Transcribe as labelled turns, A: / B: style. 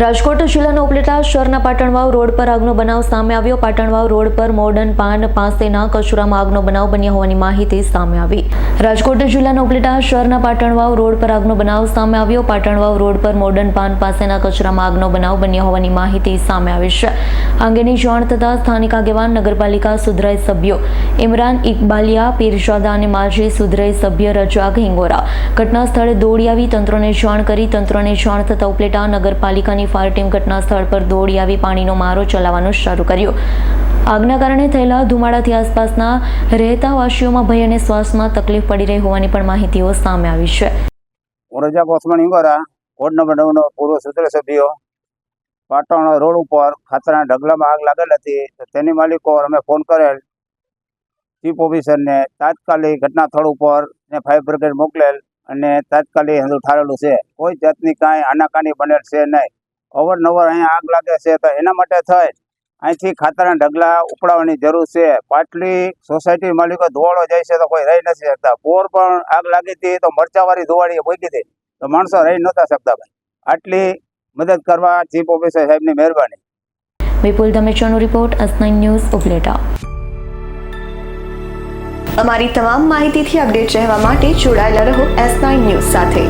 A: રાજકોટ જિલ્લાના ઉપલેટા શહેરના પાટણવાવ રોડ પર આગનો બનાવ સામે આવ્યો. પાટણવાવ રોડ પર મોર્ડન પાન પાસેના કચરામાં આગનો બનાવ બન્યા હોવાની માહિતી સામે આવી. રાજકોટ જિલ્લાના ઉપલેટા શહેરના પાટણવાવ રોડ પર આગનો બનાવ સામે આવ્યો. પાટણવાવ રોડ પર મોર્ડન પાન પાસેના કચરામાં આગનો બનાવ બન્યા હોવાની માહિતી સામે આવી છે. આ અંગેની જાણ થતાં સ્થાનિક આગેવાન, નગરપાલિકા સુધરાઈ સભ્યો ઇમરાન ઇકબાલિયા પીરજાદા અને માજી સુધરાઈ સભ્ય રજાક હિંગોરા. ઘટના સ્થળે દોડી આવી તંત્રને જાણ કરી. તંત્રને જાણ થતાં ઉપલેટા નગરપાલિકાની ફાયર ટીમ ઘટના સ્થળ પર દોડી આવી પાણીનો મારો ચલાવવાનું શરૂ કર્યો. આગના કારણે થયેલા ધુમાડાથી આસપાસના રહેતા વાસીઓમાં ભય અને શ્વાસમાં તકલીફ પડી રહી હોવાની પણ માહિતીઓ સામે આવી છે.
B: ઓરજા રજા કોસમણ ઇંગોરા વોર્ડ નંબર નવનો પૂર્વ સૂત્ર સભ્યો પાટણ રોડ ઉપર ખાતરના ઢગલામાં આગ લાગેલ હતી તેની માલિકો અમે ફોન કરેલ. ચીફ ઓફિસરને તાત્કાલિક ઘટના સ્થળ ઉપર ને ફાયર બ્રિગેડ મોકલેલ અને તાત્કાલિક હંધુ ઠારેલું છે. કોઈ જાતની કાંઈ આનાકાની બનેલ છે નહીં. અવારનવાર અહીંયા આગ લાગે છે તો એના માટે થઈ અહીંથી ખાતરના ઢગલા ઉપડાવવાની જરૂર છે. પાટલી સોસાયટી માલિકો ધોવાળો જાય છે તો કોઈ રહી નથી શકતા. પોર પણ આગ લાગી હતી તો મરચાવાળી ધોવાળી મૂકી હતી. તો માણસો રહી નહોતા શકતા ભાઈ. આટલી મદદ કરવા ચીફ ઓફિસર સાહેબની મહેરબાની.
A: વિપુલ ધમેચાનો રિપોર્ટ એસ ન્યૂઝ ઉપલેટા.
C: અમારી તમામ માહિતીથી અપડેટ રહેવા માટે જોડાયેલા રહો એસ નાઇન ન્યૂઝ સાથે.